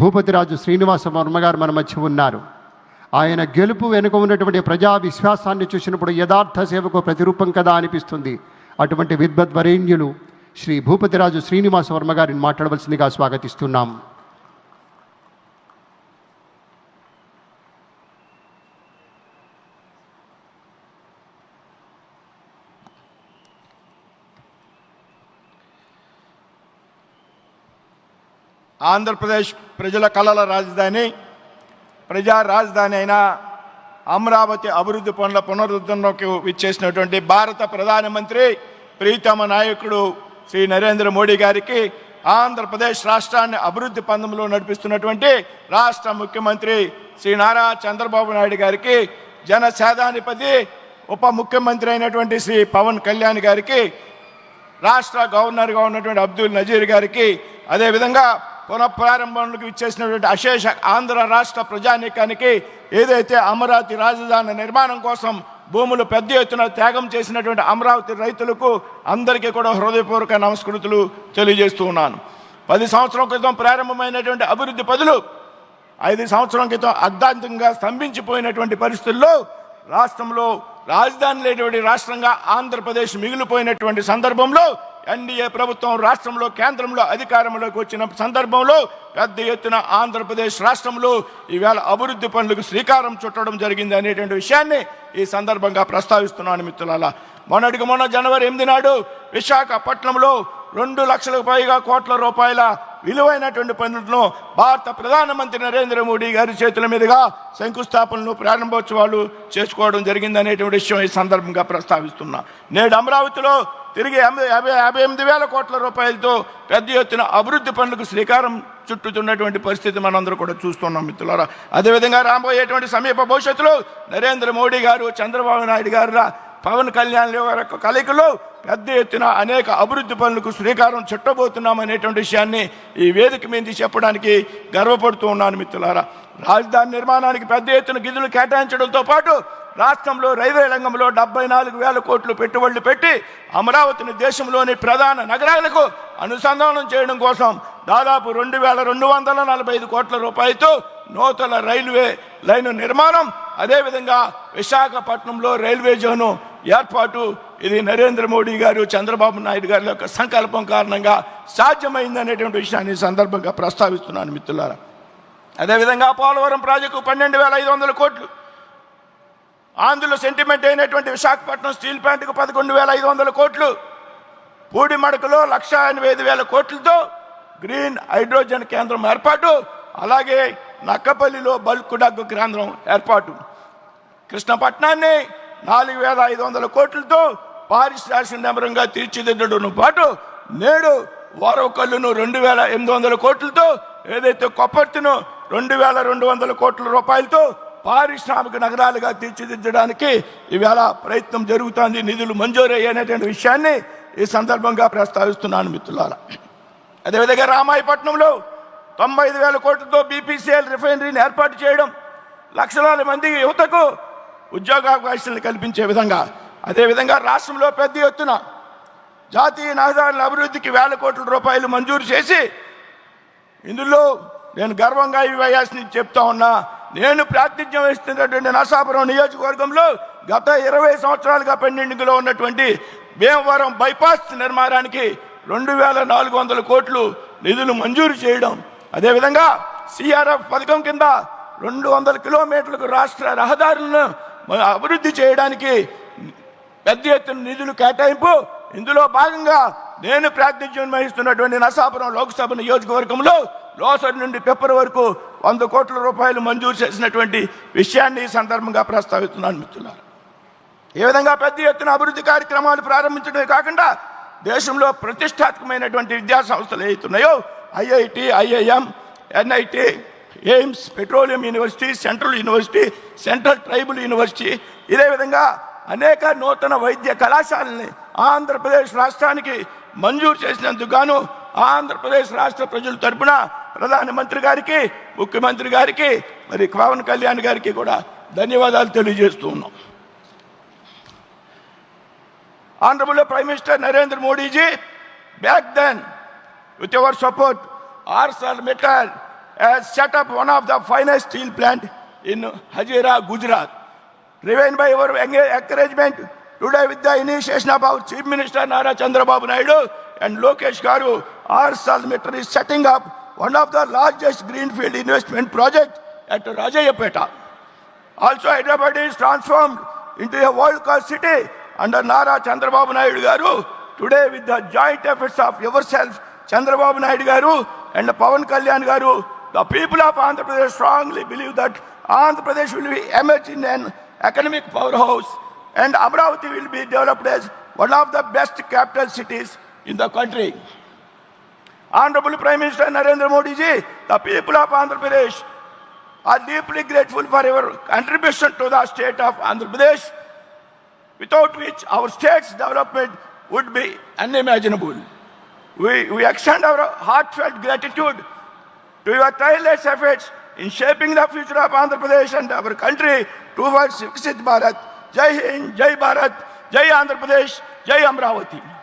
భూపతిరాజు శ్రీనివాస వర్మ గారు మన మధ్య ఉన్నారు. ఆయన గెలుపు వెనుక ఉన్నటువంటి ప్రజా విశ్వాసాన్ని చూసినప్పుడు యథార్థ సేవకు ప్రతిరూపం కదా అనిపిస్తుంది. అటువంటి విద్వద్వరేణ్యులు శ్రీ భూపతిరాజు శ్రీనివాస వర్మ గారిని మాట్లాడవలసిందిగా స్వాగతిస్తున్నాం. ఆంధ్రప్రదేశ్ ప్రజల కళల రాజధాని ప్రజా రాజధాని అయిన అమరావతి అభివృద్ధి పనుల పునరుద్ధరణకు విచ్చేసినటువంటి భారత ప్రధానమంత్రి ప్రీతమ నాయకుడు శ్రీ నరేంద్ర మోడీ గారికి ఆంధ్రప్రదేశ్ రాష్ట్రాన్ని అభివృద్ధి పందంలో నడిపిస్తున్నటువంటి రాష్ట్ర ముఖ్యమంత్రి శ్రీ నారా చంద్రబాబు నాయుడు గారికి జనసేనాధిపతి ఉప ముఖ్యమంత్రి అయినటువంటి శ్రీ పవన్ కళ్యాణ్ గారికి రాష్ట్ర గవర్నర్గా ఉన్నటువంటి అబ్దుల్ నజీర్ గారికి అదేవిధంగా పునఃప్రారంభంలోకి ఇచ్చేసినటువంటి అశేష ఆంధ్ర రాష్ట్ర ప్రజానీకానికి ఏదైతే అమరావతి రాజధాని నిర్మాణం కోసం భూములు పెద్ద ఎత్తున త్యాగం చేసినటువంటి అమరావతి రైతులకు అందరికీ కూడా హృదయపూర్వక నమస్కృతులు తెలియజేస్తూ ఉన్నాను. పది సంవత్సరం క్రితం ప్రారంభమైనటువంటి అభివృద్ధి పదులు ఐదు సంవత్సరం క్రితం అర్ధాంతంగా స్తంభించిపోయినటువంటి పరిస్థితుల్లో రాష్ట్రంలో రాజధాని లేనటువంటి రాష్ట్రంగా ఆంధ్రప్రదేశ్ మిగిలిపోయినటువంటి సందర్భంలో ఎన్డీఏ ప్రభుత్వం రాష్ట్రంలో కేంద్రంలో అధికారంలోకి వచ్చిన సందర్భంలో పెద్ద ఎత్తున ఆంధ్రప్రదేశ్ రాష్ట్రంలో ఈవేళ అభివృద్ధి పనులకు శ్రీకారం చుట్టడం జరిగింది అనేటువంటి విషయాన్ని ఈ సందర్భంగా ప్రస్తావిస్తున్నాను మిత్రులారా. మొన్నటికి మొన్న జనవరి ఎనిమిది నాడు విశాఖపట్నంలో రెండు లక్షలకు పైగా కోట్ల రూపాయల విలువైనటువంటి పనులను భారత ప్రధానమంత్రి నరేంద్ర మోడీ గారి చేతుల మీదుగా శంకుస్థాపనలు ప్రారంభోత్సవాలు చేసుకోవడం జరిగిందనేటువంటి విషయం ఈ సందర్భంగా ప్రస్తావిస్తున్నా. నేడు అమరావతిలో తిరిగి యాభై యాభై ఎనిమిది వేల కోట్ల రూపాయలతో పెద్ద ఎత్తున అభివృద్ధి పనులకు శ్రీకారం చుట్టుతున్నటువంటి పరిస్థితి మనందరూ కూడా చూస్తున్నాం మిత్రులారా. అదేవిధంగా రాబోయేటువంటి సమీప భవిష్యత్తులో నరేంద్ర మోడీ గారు చంద్రబాబు నాయుడు గారు పవన్ కళ్యాణ్ గారి యొక్క కలయికలో పెద్ద ఎత్తున అనేక అభివృద్ధి పనులకు శ్రీకారం చుట్టబోతున్నాం అనేటువంటి విషయాన్ని ఈ వేదిక మీద చెప్పడానికి గర్వపడుతూ ఉన్నాను మిత్రులారా. రాజధాని నిర్మాణానికి పెద్ద ఎత్తున నిధులు కేటాయించడంతో పాటు రాష్ట్రంలో రైల్వే రంగంలో డెబ్బై నాలుగు వేల కోట్లు పెట్టుబడులు పెట్టి అమరావతిని దేశంలోని ప్రధాన నగరాలకు అనుసంధానం చేయడం కోసం దాదాపు రెండు వేల రెండు వందల నలభై ఐదు కోట్ల రూపాయలతో నూతన రైల్వే లైన్ నిర్మాణం అదేవిధంగా విశాఖపట్నంలో రైల్వే జోను ఏర్పాటు ఇది నరేంద్ర మోడీ గారు చంద్రబాబు నాయుడు గారి యొక్క సంకల్పం కారణంగా సాధ్యమైంది అనేటువంటి విషయాన్ని సందర్భంగా ప్రస్తావిస్తున్నాను మిత్రులారా. అదేవిధంగా పోలవరం ప్రాజెక్టు పన్నెండు వేల ఐదు వందల కోట్లు. ఆంధ్రలో సెంటిమెంట్ అయినటువంటి విశాఖపట్నం స్టీల్ ప్లాంట్కు పదకొండు వేల ఐదు వందల కోట్లు. పూడిమడకలో లక్ష ఎనభై ఐదు వేల కోట్లతో గ్రీన్ హైడ్రోజన్ కేంద్రం ఏర్పాటు. అలాగే నక్కపల్లిలో బల్క్ డగ్గు కేంద్రం ఏర్పాటు. కృష్ణపట్నాన్ని నాలుగు వేల ఐదు వందల కోట్లతో పారిశ్రామిక నగరంగా తీర్చిదిద్దడంతో పాటు నేడు వారవకల్లును రెండు వేల ఎనిమిది వందల కోట్లతో ఏదైతే కొప్పర్తిను రెండు వేల రెండు వందల కోట్ల రూపాయలతో పారిశ్రామిక నగరాలుగా తీర్చిదిద్దడానికి ఈవేళ ప్రయత్నం జరుగుతోంది. నిధులు మంజూరయ్యేటువంటి విషయాన్ని ఈ సందర్భంగా ప్రస్తావిస్తున్నాను మిత్రులారా. అదేవిధంగా రామాయపట్నంలో తొంభై ఐదు వేల కోట్లతో బీపీసీఎల్ రిఫైనరీని ఏర్పాటు చేయడం లక్షలాది మంది యువతకు ఉద్యోగావకాశాలను కల్పించే విధంగా. అదేవిధంగా రాష్ట్రంలో పెద్ద ఎత్తున జాతీయ రహదారుల అభివృద్ధికి వేల కోట్ల రూపాయలు మంజూరు చేసి ఇందులో నేను గర్వంగా ఈ వయాస్ని చెప్తా ఉన్నా నేను ప్రాతినిధ్యం వహిస్తున్నటువంటి నరసాపురం నియోజకవర్గంలో గత ఇరవై సంవత్సరాలుగా పెండింగ్లో ఉన్నటువంటి భీమవరం బైపాస్ నిర్మాణానికి రెండు వేల నాలుగు వందల కోట్లు నిధులు మంజూరు చేయడం. అదేవిధంగా సిఆర్ఎఫ్ పథకం కింద రెండు వందల కిలోమీటర్లకు రాష్ట్ర రహదారులను అభివృద్ధి చేయడానికి పెద్ద ఎత్తున నిధులు కేటాయింపు. ఇందులో భాగంగా నేను ప్రాతినిధ్యం వహిస్తున్నటువంటి నరసాపురం లోక్సభ నియోజకవర్గంలో లోసరి నుండి పెప్పర్ వరకు వంద కోట్ల రూపాయలు మంజూరు చేసినటువంటి విషయాన్ని ఈ సందర్భంగా ప్రస్తావిస్తున్నాను మిత్రులారు. ఏ విధంగా పెద్ద ఎత్తున అభివృద్ధి కార్యక్రమాలు ప్రారంభించడమే కాకుండా దేశంలో ప్రతిష్టాత్మకమైనటువంటి విద్యా సంస్థలు ఏవైతున్నాయో IIT IIM NIT AIIMS petroleum university central university central tribal university ఇదే విధంగా అనేక నూతన వైద్య కళాశాలని ఆంధ్రప్రదేశ్ రాష్ట్రానికి మంజూరు చేసినందుకు గాను ఆంధ్రప్రదేశ్ రాష్ట్ర ప్రజల తరపున ప్రధానమంత్రి గారికి ముఖ్యమంత్రి గారికి మరి పవన్ కళ్యాణ్ గారికి కూడా ధన్యవాదాలు తెలియజేస్తూ ఉన్నాం. Honorable minister Narendra Modiji back then back then, with your support, metre has set up one of the finest steel plant in Hazira, Gujarat. Driven by our eng- encouragement, today with the initiation of our Chief Minister Nara Chandrababu Naidu and Lokesh Garu, our Salmeter is setting up one of the largest greenfield investment project at Rajayapeta. Also, Hyderabad is transformed into a world-class city under Nara Chandrababu Naidu Garu. Today, with the joint efforts of yourself, Chandrababu Naidu Garu and Pavan Kalyan Garu, the people of Andhra Pradesh strongly believe that Andhra Pradesh will be emerge in an economic powerhouse and Amravati will be developed as one of the best capital cities in the country. Honorable Prime Minister Narendra Modi ji, the people of Andhra Pradesh are deeply grateful for your contribution to the state of Andhra Pradesh, without which our state's development would be unimaginable. We, we extend our heartfelt gratitude to your tireless efforts in shaping the future of Andhra Pradesh and our country towards Viksit Bharat. Jai Hind, Jai Bharat, Jai Andhra Pradesh, Jai Amravati.